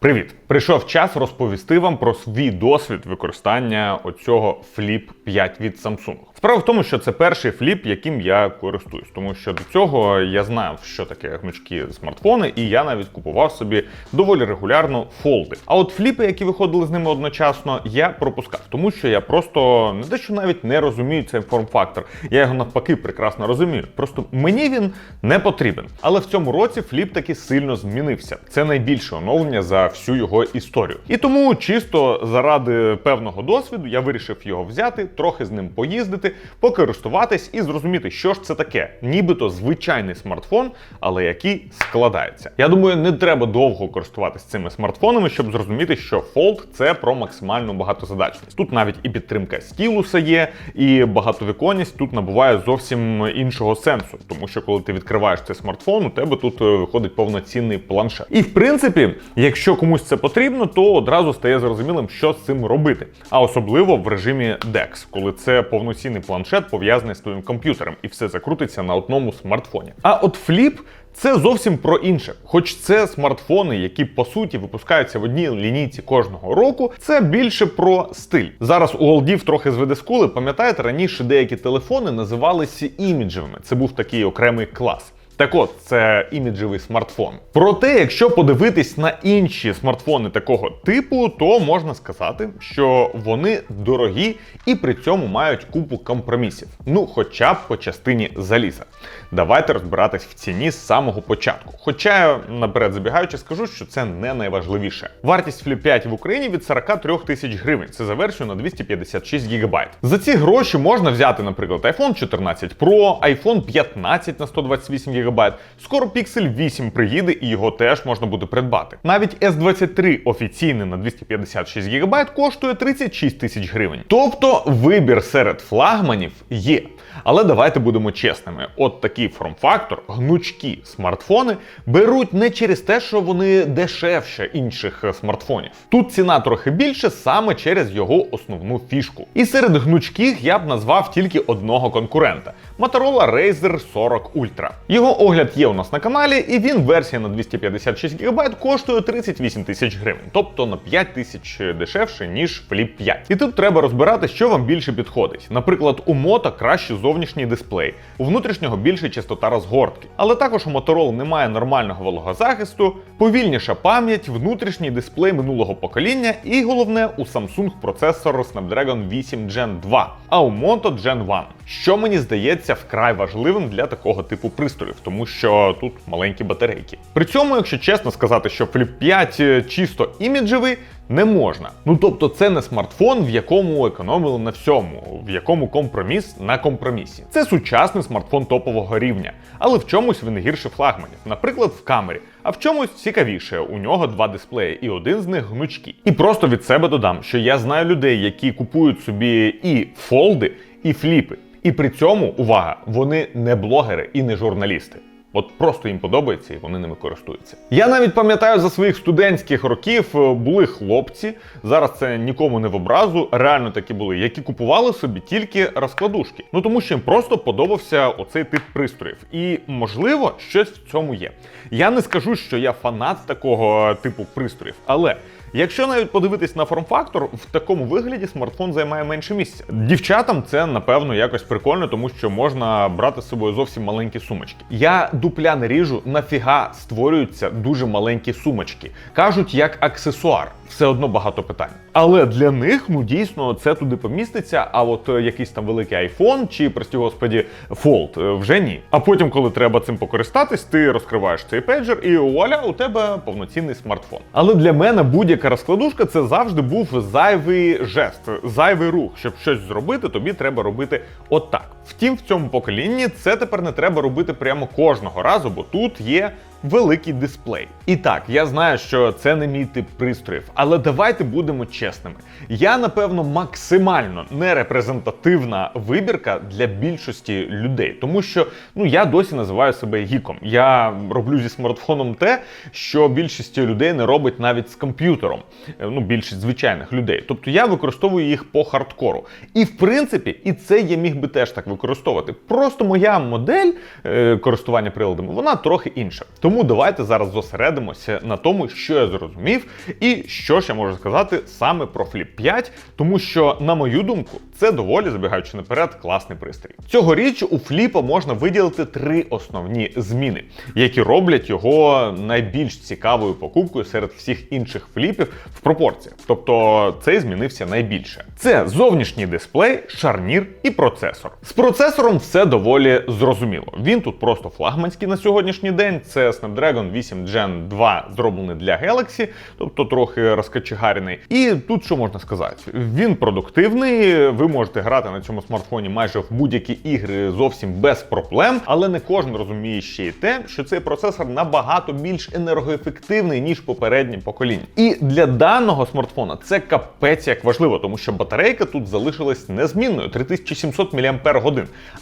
Привіт! Прийшов час розповісти вам про свій досвід використання оцього Flip 5 від Samsung. Справа в тому, що це перший фліп, яким я користуюсь, тому що до цього я знав, що таке гнучкі смартфони, і я навіть купував собі доволі регулярно фолди. А от фліпи, які виходили з ними одночасно, я пропускав, тому що я просто не те, що навіть не розумію цей форм-фактор. Я його навпаки прекрасно розумію. Просто мені він не потрібен. Але в цьому році фліп таки сильно змінився. Це найбільше оновлення за всю його історію. І тому чисто заради певного досвіду я вирішив його взяти, трохи з ним поїздити, покористуватись і зрозуміти, що ж це таке, нібито звичайний смартфон, але який складається. Я думаю, не треба довго користуватись цими смартфонами, щоб зрозуміти, що Fold – це про максимальну багатозадачність. Тут навіть і підтримка стілуса є, і багатовіконність тут набуває зовсім іншого сенсу, тому що коли ти відкриваєш цей смартфон, у тебе тут е, виходить повноцінний планшет. І в принципі, якщо комусь це потрібно, то одразу стає зрозумілим, що з цим робити. А особливо в режимі DeX, коли це повноцінний планшет пов'язаний з твоїм комп'ютером, і все закрутиться на одному смартфоні. А от Flip це зовсім про інше. Хоч це смартфони, які по суті випускаються в одній лінійці кожного року, це більше про стиль. Зараз у олдів трохи зведе скули. Пам'ятаєте, раніше деякі телефони називалися іміджевими. Це був такий окремий клас. Так от, це іміджевий смартфон. Проте, якщо подивитись на інші смартфони такого типу, то можна сказати, що вони дорогі і при цьому мають купу компромісів. Ну, хоча б по частині заліза. Давайте розбиратись в ціні з самого початку. Хоча наперед забігаючи, скажу, що це не найважливіше. Вартість Flip 5 в Україні від 43 тисяч гривень. Це за версію на 256 гігабайт. За ці гроші можна взяти, наприклад, iPhone 14 Pro, iPhone 15 на 128 гігабайт. Скоро Pixel 8 приїде і його теж можна буде придбати. Навіть S23 офіційний на 256 ГБ коштує 36 тисяч гривень. Тобто вибір серед флагманів є. Але давайте будемо чесними: от такий форм-фактор, гнучкі смартфони беруть не через те, що вони дешевше інших е, смартфонів. Тут ціна трохи більше саме через його основну фішку. І серед гнучких я б назвав тільки одного конкурента Motorola Razer 40 Ultra. Його огляд є у нас на каналі, і він версія на 256 ГБ коштує 38 тисяч гривень, тобто на 5 тисяч дешевше, ніж Flip 5. І тут треба розбирати, що вам більше підходить. Наприклад, у Moto краще зовнішній дисплей, у внутрішнього більше частота розгортки. Але також у Motorola немає нормального вологозахисту, повільніша пам'ять, внутрішній дисплей минулого покоління, і головне, у Samsung процесор Snapdragon 8 Gen 2, а у Moto Gen 1. Що мені здається вкрай важливим для такого типу пристроїв, тому що тут маленькі батарейки. При цьому, якщо чесно сказати, що Flip 5 чисто іміджевий, не можна. Ну тобто, це не смартфон, в якому економили на всьому, в якому компроміс на компромісі. Це сучасний смартфон топового рівня, але в чомусь він гірше флагманів, наприклад, в камері. А в чомусь цікавіше, у нього два дисплеї, і один з них гнучкий. І просто від себе додам, що я знаю людей, які купують собі і фолди, і фліпи. І при цьому, увага, вони не блогери і не журналісти. От просто їм подобається і вони ними користуються. Я навіть пам'ятаю за своїх студентських років е, були хлопці. Зараз це нікому не в образу. Реально такі були, які купували собі тільки розкладушки. Ну тому що їм просто подобався оцей тип пристроїв. І можливо, щось в цьому є. Я не скажу, що я фанат такого типу пристроїв, але. Якщо навіть подивитись на форм-фактор, в такому вигляді смартфон займає менше місця. Дівчатам це напевно якось прикольно, тому що можна брати з собою зовсім маленькі сумочки. Я дупля не ріжу, нафіга створюються дуже маленькі сумочки. Кажуть, як аксесуар. Все одно багато питань. Але для них ну дійсно це туди поміститься. А от е, якийсь там великий айфон чи, прості господі, Fold е, вже ні. А потім, коли треба цим покористатись, ти розкриваєш цей пейджер, і вуаля, у тебе повноцінний смартфон. Але для мене будь-яка розкладушка це завжди був зайвий жест, зайвий рух. Щоб щось зробити, тобі треба робити отак. Втім, в цьому поколінні це тепер не треба робити прямо кожного разу, бо тут є великий дисплей. І так, я знаю, що це не мій тип пристроїв, але давайте будемо чесними. Я, напевно, максимально нерепрезентативна вибірка для більшості людей, тому що ну я досі називаю себе гіком. Я роблю зі смартфоном те, що більшість людей не робить навіть з комп'ютером. Е, Ну, більшість звичайних людей. Тобто я використовую їх по хардкору. І в принципі, і це я міг би теж так використовувати. Просто моя модель е, користування приладами, вона трохи інша. Тому давайте зараз зосередимося на тому, що я зрозумів, і що ж я можу сказати саме про Flip 5, тому що, на мою думку, це доволі забігаючи наперед, класний пристрій. Цьогоріч у фліпа можна виділити три основні зміни, які роблять його найбільш цікавою покупкою серед всіх інших фліпів в пропорціях. Тобто цей змінився найбільше. Це зовнішній дисплей, шарнір і процесор. З процесором все доволі зрозуміло. Він тут просто флагманський на сьогоднішній день. Це Snapdragon 8 Gen 2 зроблений для Galaxy, тобто трохи розкачегарений. І тут що можна сказати? Він продуктивний. Ви можете грати на цьому смартфоні майже в будь-які ігри зовсім без проблем, але не кожен розуміє ще й те, що цей процесор набагато більш енергоефективний ніж попереднє покоління. І для даного смартфона це капець як важливо, тому що батарейка тут залишилась незмінною 3700 мАч.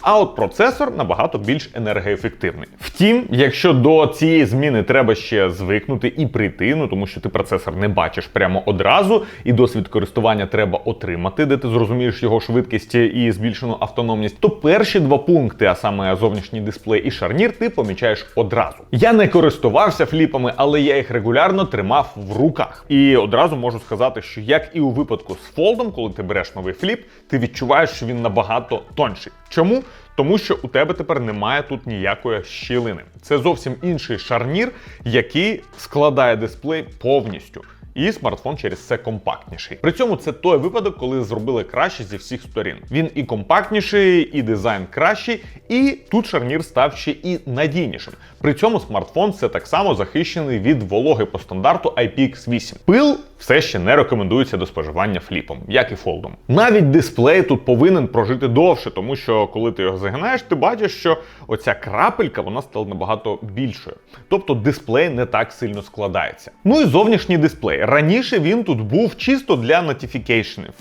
А от процесор набагато більш енергоефективний. Втім, якщо до цієї зміни треба ще звикнути і прийти, ну тому що ти процесор не бачиш прямо одразу, і досвід користування треба отримати, де ти зрозумієш його швидкість і збільшену автономність, то перші два пункти, а саме зовнішній дисплей і шарнір, ти помічаєш одразу. Я не користувався фліпами, але я їх регулярно тримав в руках. І одразу можу сказати, що як і у випадку з фолдом, коли ти береш новий фліп, ти відчуваєш, що він набагато тонший. Чому? Тому що у тебе тепер немає тут ніякої щілини. Це зовсім інший шарнір, який складає дисплей повністю. І смартфон через це компактніший. При цьому це той випадок, коли зробили краще зі всіх сторін. Він і компактніший, і дизайн кращий, і тут шарнір став ще і надійнішим. При цьому смартфон це так само захищений від вологи по стандарту IPX8. Пил все ще не рекомендується до споживання фліпом, як і фолдом. Навіть дисплей тут повинен прожити довше, тому що коли ти його загинаєш, ти бачиш, що оця крапелька вона стала набагато більшою. Тобто дисплей не так сильно складається. Ну і зовнішній дисплей. Раніше він тут був чисто для нотіфікейшенів.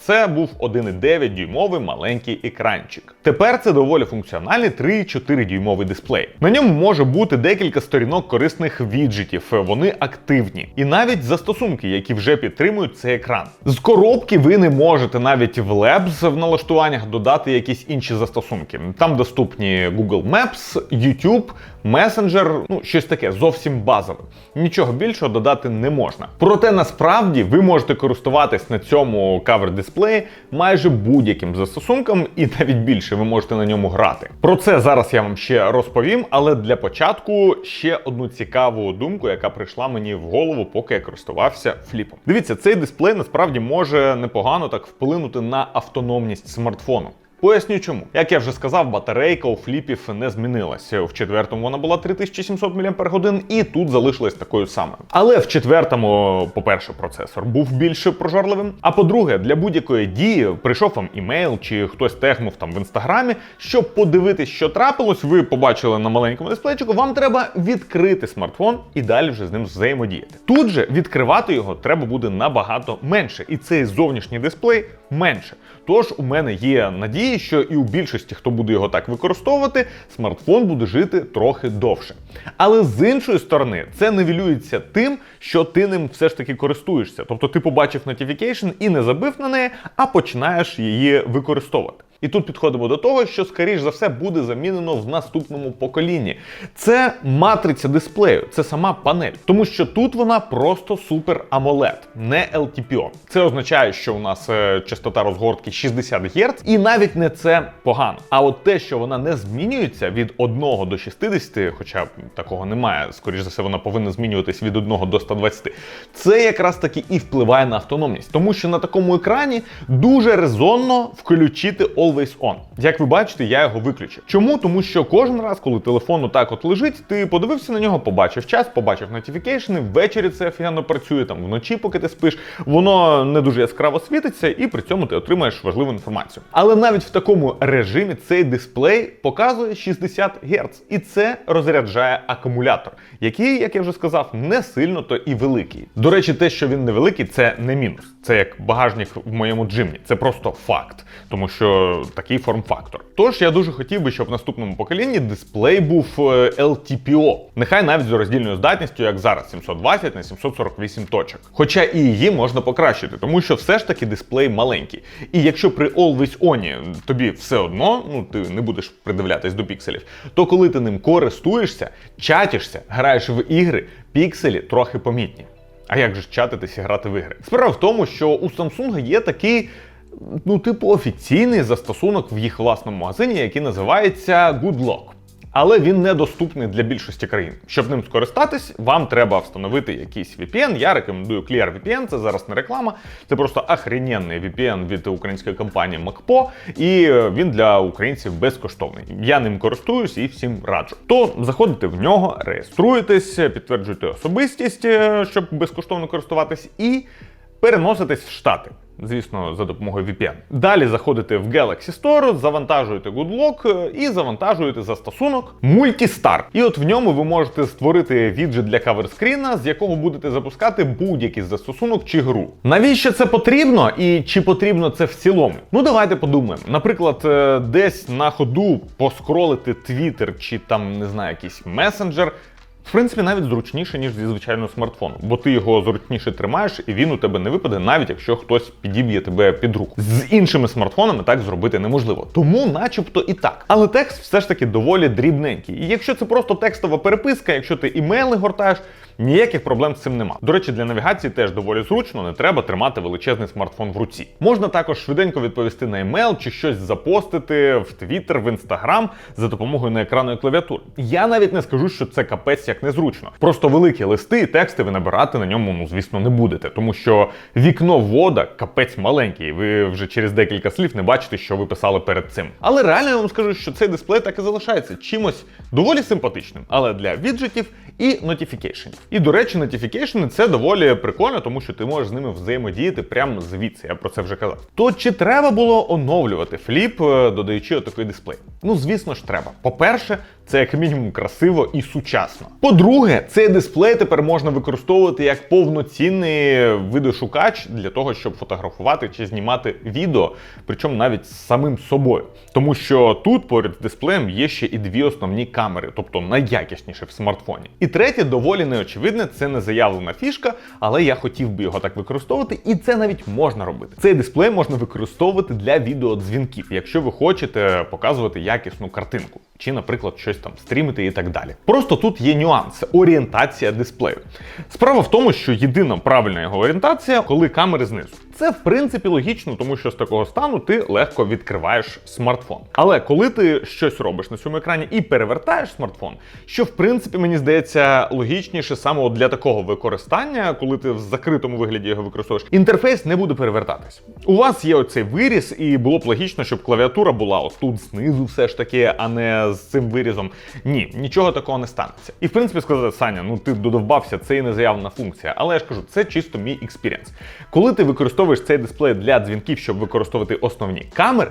Це був 1,9 дюймовий маленький екранчик. Тепер це доволі функціональний 3,4 дюймовий дисплей. На ньому може бути декілька сторінок корисних віджитів, вони активні. І навіть застосунки, які вже підтримують цей екран. З коробки ви не можете навіть в Labs в налаштуваннях додати якісь інші застосунки. Там доступні Google Maps, YouTube, Messenger, ну щось таке зовсім базове. Нічого більшого додати не можна. Проте насправді ви можете користуватись на цьому кавер дисплеї майже будь-яким застосунком, і навіть більше ви можете на ньому грати. Про це зараз я вам ще розповім, але для початку ще одну цікаву думку, яка прийшла мені в голову, поки я користувався фліпом. Дивіться, цей дисплей насправді може непогано так вплинути на автономність смартфону. Поясню чому. Як я вже сказав, батарейка у фліпів не змінилася. В четвертому вона була 3700 мАч, і тут залишилась такою самою. Але в четвертому, по-перше, процесор був більш прожорливим. А по-друге, для будь-якої дії прийшов вам імейл чи хтось тегнув там в інстаграмі, щоб подивитись, що трапилось, ви побачили на маленькому дисплейчику, вам треба відкрити смартфон і далі вже з ним взаємодіяти. Тут же відкривати його треба буде набагато менше, і цей зовнішній дисплей менше. Тож у мене є надії, що і у більшості, хто буде його так використовувати, смартфон буде жити трохи довше. Але з іншої сторони, це невілюється тим, що ти ним все ж таки користуєшся. Тобто ти побачив notification і не забив на неї, а починаєш її використовувати. І тут підходимо до того, що, скоріш за все, буде замінено в наступному поколінні. Це матриця дисплею, це сама панель. Тому що тут вона просто супер AMOLED, не LTPO. Це означає, що у нас е, частота розгортки 60 Гц, і навіть не це погано. А от те, що вона не змінюється від 1 до 60, хоча такого немає, скоріш за все, вона повинна змінюватись від 1 до 120, це якраз таки і впливає на автономність. Тому що на такому екрані дуже резонно включити Always On. Як ви бачите, я його виключив. Чому? Тому що кожен раз, коли телефон отак от лежить, ти подивився на нього, побачив час, побачив нотіфікейшни, ввечері це офігенно працює, там вночі, поки ти спиш, воно не дуже яскраво світиться, і при цьому ти отримаєш важливу інформацію. Але навіть в такому режимі цей дисплей показує 60 Гц, і це розряджає акумулятор, який, як я вже сказав, не сильно то і великий. До речі, те, що він невеликий, це не мінус. Це як багажник в моєму джимні. Це просто факт, тому що такий форм-фактор. Тож я дуже хотів би, щоб в наступному поколінні дисплей був е, LTPO. Нехай навіть з роздільною здатністю, як зараз 720 на 748 точок. Хоча і її можна покращити, тому що все ж таки дисплей маленький. І якщо при Always On тобі все одно, ну ти не будеш придивлятись до пікселів, то коли ти ним користуєшся, чатишся, граєш в ігри, пікселі трохи помітні. А як же чатитись і грати в ігри? Справа в тому, що у Samsung є такий. Ну, типу, офіційний застосунок в їх власному магазині, який називається GoodLock. Але він недоступний для більшості країн. Щоб ним скористатись, вам треба встановити якийсь VPN. Я рекомендую ClearVPN, це зараз не реклама, це просто охрененний VPN від української компанії MacPo, і він для українців безкоштовний. Я ним користуюсь і всім раджу. То заходите в нього, реєструєтесь, підтверджуєте особистість, е, щоб безкоштовно користуватись, і переноситесь в Штати. Звісно, за допомогою VPN. Далі заходите в Galaxy Store, завантажуєте GoodLock е, і завантажуєте застосунок Multistar. І от в ньому ви можете створити віджит для каверскріна, з якого будете запускати будь-який застосунок чи гру. Навіщо це потрібно і чи потрібно це в цілому? Ну давайте подумаємо. Наприклад, е, десь на ходу поскролити Twitter чи там не знаю, якийсь месенджер. В принципі, навіть зручніше, ніж зі звичайного смартфону, бо ти його зручніше тримаєш, і він у тебе не випаде, навіть якщо хтось підіб'є тебе під руку. З іншими смартфонами так зробити неможливо. Тому, начебто, і так. Але текст все ж таки доволі дрібненький. І якщо це просто текстова переписка, якщо ти імейли гортаєш, ніяких проблем з цим нема. До речі, для навігації теж доволі зручно, не треба тримати величезний смартфон в руці. Можна також швиденько відповісти на емейл чи щось запостити в Твіттер, в Інстаграм за допомогою неекранної клавіатури. Я навіть не скажу, що це капець як незручно. Просто великі листи і тексти ви набирати на ньому, ну звісно, не будете, тому що вікно ввода капець маленький. Ви вже через декілька слів не бачите, що ви писали перед цим. Але реально я вам скажу, що цей дисплей так і залишається чимось доволі симпатичним, але для віджитів і notification. І до речі, notification це доволі прикольно, тому що ти можеш з ними взаємодіяти прямо звідси. Я про це вже казав. То чи треба було оновлювати фліп, е, додаючи отакий дисплей? Ну, звісно ж, треба. По-перше, це як мінімум красиво і сучасно. По-друге, цей дисплей тепер можна використовувати як повноцінний видошукач для того, щоб фотографувати чи знімати відео, причому навіть з самим собою. Тому що тут поряд з дисплеєм є ще і дві основні камери, тобто найякісніше в смартфоні. І третє, доволі неочевидне, це не заявлена фішка, але я хотів би його так використовувати, і це навіть можна робити. Цей дисплей можна використовувати для відеодзвінків, якщо ви хочете показувати якісну картинку, чи, наприклад, щось там стрімити і так далі. Просто тут є нюанс орієнтація дисплею. Справа в тому, що єдина правильна його орієнтація, коли камери знизу. Це в принципі логічно, тому що з такого стану ти легко відкриваєш смартфон. Але коли ти щось робиш на цьому екрані і перевертаєш смартфон, що в принципі мені здається логічніше саме для такого використання, коли ти в закритому вигляді його використовуєш, інтерфейс не буде перевертатись. У вас є оцей виріз, і було б логічно, щоб клавіатура була отут знизу, все ж таки, а не з цим вирізом. Ні, нічого такого не станеться. І в принципі сказати, Саня, ну ти додовбався, це і не заявлена функція. Але я ж кажу, це чисто мій експірієнс. Коли ти використовуєш цей дисплей для дзвінків, щоб використовувати основні камери,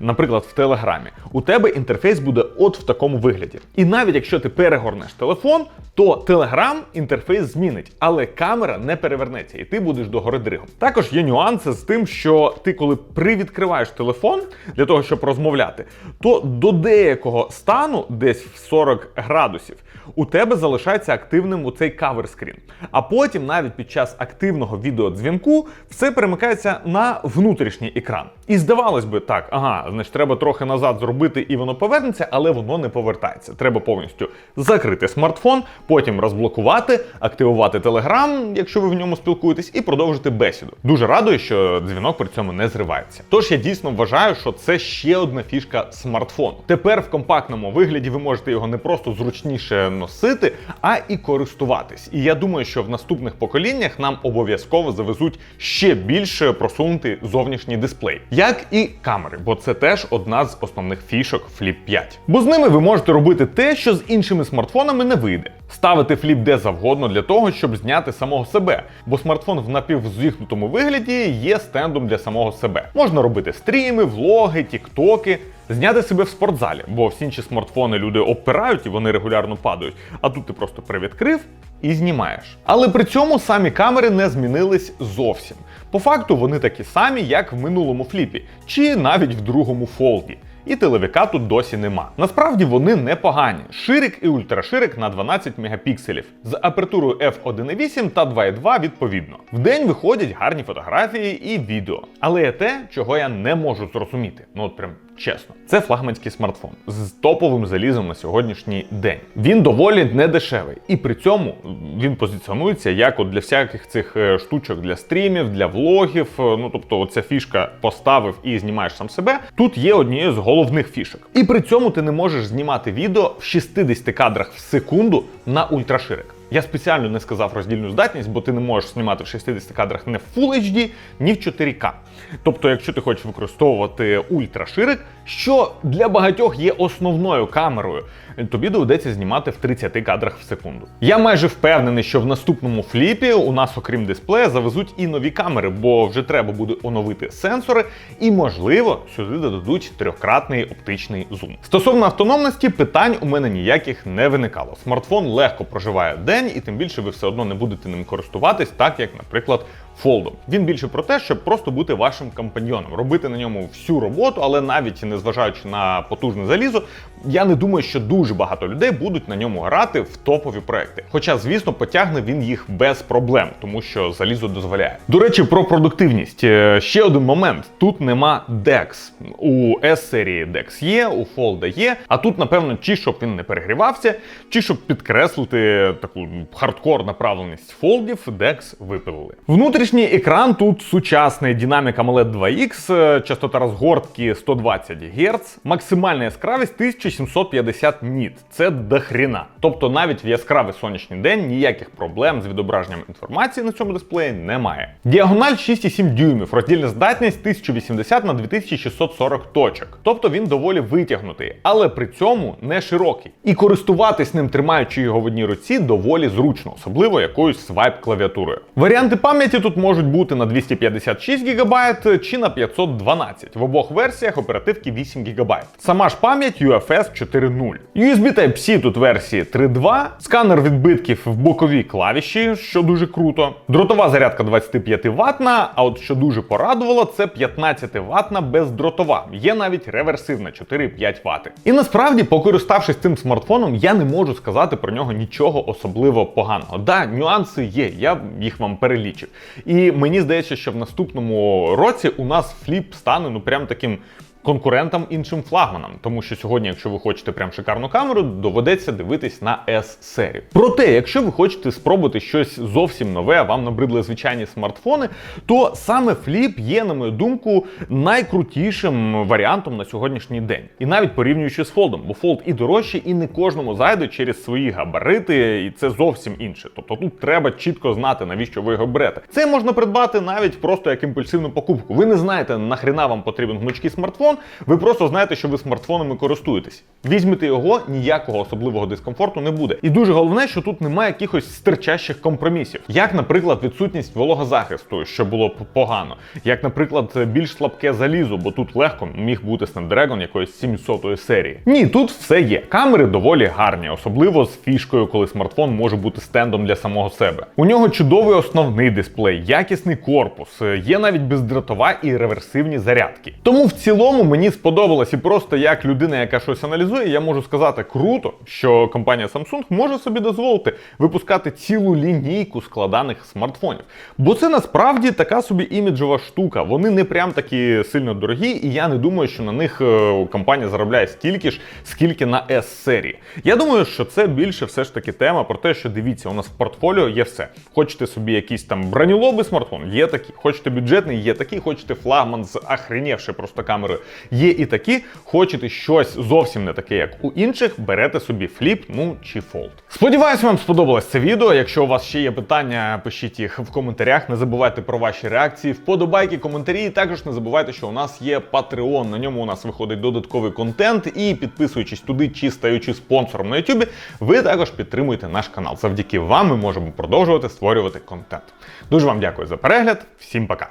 наприклад, в Телеграмі, у тебе інтерфейс буде от в такому вигляді. І навіть якщо ти перегорнеш телефон, то Telegram інтерфейс змінить, але камера не перевернеться, і ти будеш догори дригом. Також є нюанси з тим, що ти, коли привідкриваєш телефон для того, щоб розмовляти, то до деякого стану, десь в 40 градусів, у тебе залишається активним у цей каверскрін. А потім, навіть під час активного відеодзвінку, все перемикається на внутрішній екран. І здавалось би, так, ага, значить, треба трохи назад зробити, і воно повернеться, але воно не повертається. Треба повністю закрити смартфон, потім розблокувати, активувати Telegram, якщо ви в ньому спілкуєтесь, і продовжити бесіду. Дуже радує, що дзвінок при цьому не зривається. Тож я дійсно вважаю, що це ще одна фішка смартфону. Тепер в компактному вигляді ви можете його не просто зручніше носити, а і користуватись. І я думаю, що в наступних поколіннях нам обов'язково завезуть ще більше просунутий зовнішній дисплей, як і камери, бо це теж одна з основних фішок Flip 5. Бо з ними ви можете робити те, що з іншими смартфонами не вийде. Ставити фліп де завгодно для того, щоб зняти самого себе, бо смартфон в напівзіхнутому вигляді є стендом для самого себе. Можна робити стріми, влоги, тіктоки. Зняти себе в спортзалі, бо всі інші смартфони люди обпирають і вони регулярно падають. А тут ти просто привідкрив і знімаєш. Але при цьому самі камери не змінились зовсім. По факту вони такі самі, як в минулому фліпі, чи навіть в другому фолді. І телевика тут досі нема. Насправді вони непогані. Ширик і ультраширик на 12 мегапікселів з апертурою f1.8 та 2.2 відповідно. В день виходять гарні фотографії і відео. Але є те, чого я не можу зрозуміти. Ну от прям чесно. Це флагманський смартфон з топовим залізом на сьогоднішній день. Він доволі недешевий, і при цьому він позиціонується як от для всяких цих е, штучок для стрімів, для влогів. Е, Ну тобто, оця фішка поставив і знімаєш сам себе. Тут є однією з головних фішок. І при цьому ти не можеш знімати відео в 60 кадрах в секунду на ультраширик. Я спеціально не сказав роздільну здатність, бо ти не можеш знімати в 60 кадрах не в Full HD, ні в 4К. Тобто, якщо ти хочеш використовувати ультраширик, що для багатьох є основною камерою, тобі доведеться знімати в 30 кадрах в секунду. Я майже впевнений, що в наступному фліпі у нас, окрім дисплея, завезуть і нові камери, бо вже треба буде оновити сенсори, і можливо сюди додадуть трьохкратний оптичний зум. Стосовно автономності, питань у мене ніяких не виникало. Смартфон легко проживає день, і тим більше ви все одно не будете ним користуватись, так як, наприклад, фолдом. Він більше про те, щоб просто бути вашим компаньйоном, робити на ньому всю роботу, але навіть незважаючи на потужне залізо, я не думаю, що дуже багато людей будуть на ньому грати в топові проекти. Хоча, звісно, потягне він їх без проблем, тому що залізо дозволяє. До речі, про продуктивність. Е, Ще один момент: тут нема DeX. У S серії DeX є, у Fold є. А тут, напевно, чи щоб він не перегрівався, чи щоб підкреслити таку хардкор направленість фолдів, DeX випилили. Внутрішній екран тут сучасний Dynamic AMOLED 2X, е, частота розгортки 120 Гц, максимальна яскравість 1750 ніт. Це дохріна. Тобто навіть в яскравий сонячний день ніяких проблем з відображенням інформації на цьому дисплеї немає. Діагональ 6,7 дюймів, роздільна здатність 1080 на 2640 точок. Тобто він доволі витягнутий, але при цьому не широкий. І користуватись ним, тримаючи його в одній руці, доволі зручно, особливо якоюсь свайп клавіатурою. Варіанти пам'яті тут можуть бути на 256 ГБ чи на 512. В обох версіях оперативки 8 ГБ. Сама ж пам'ять UFS 4.0. USB Type-C тут версії 3.2, сканер відбитків в боковій клавіші, що дуже круто. Дротова зарядка 25 ватна, а от що дуже порадувало, це 15 ватна бездротова. Є навіть реверсивна 4,5 Вт. І насправді, покориставшись цим смартфоном, я не можу сказати про нього нічого особливо поганого. Да, нюанси є, я їх вам перелічив. І мені здається, що в наступному році у нас фліп стане ну прям таким. Конкурентам іншим флагманам, тому що сьогодні, якщо ви хочете прям шикарну камеру, доведеться дивитись на S-серію. Проте, якщо ви хочете спробувати щось зовсім нове, вам набридли звичайні смартфони, то саме фліп є, на мою думку, найкрутішим варіантом на сьогоднішній день. І навіть порівнюючи з фолдом, бо фолд і дорожчий, і не кожному зайде через свої габарити, і це зовсім інше. Тобто тут треба чітко знати, навіщо ви його берете. Це можна придбати навіть просто як імпульсивну покупку. Ви не знаєте, нахрена вам потрібен гнучкий смартфон. Ви просто знаєте, що ви смартфонами користуєтесь. Візьмете його, ніякого особливого дискомфорту не буде. І дуже головне, що тут немає якихось стирчащих компромісів, як, наприклад, відсутність вологозахисту, що було б погано, як, наприклад, більш слабке залізо, бо тут легко міг бути Snapdragon якоїсь 700-ї серії. Ні, тут все є. Камери доволі гарні, особливо з фішкою, коли смартфон може бути стендом для самого себе. У нього чудовий основний дисплей, якісний корпус, є навіть бездротова і реверсивні зарядки. Тому в цілому мені сподобалось і просто як людина, яка щось аналізує, я можу сказати круто, що компанія Samsung може собі дозволити випускати цілу лінійку складаних смартфонів. Бо це насправді така собі іміджова штука. Вони не прям такі сильно дорогі, і я не думаю, що на них е, компанія заробляє стільки ж, скільки на S серії. Я думаю, що це більше все ж таки тема про те, що дивіться, у нас в портфоліо є все. Хочете собі якийсь там бронілобий смартфон, є такі. Хочете бюджетний, є такий, хочете флагман з охренівши просто камерою. Є і такі, хочете щось зовсім не таке, як у інших, берете собі фліп, ну чи фолд. Сподіваюсь, вам сподобалось це відео. Якщо у вас ще є питання, пишіть їх в коментарях. Не забувайте про ваші реакції, вподобайки, коментарі. І також не забувайте, що у нас є Patreon. На ньому у нас виходить додатковий контент. І підписуючись туди чи стаючи спонсором на YouTube, ви також підтримуєте наш канал. Завдяки вам ми можемо продовжувати створювати контент. Дуже вам дякую за перегляд. Всім пока.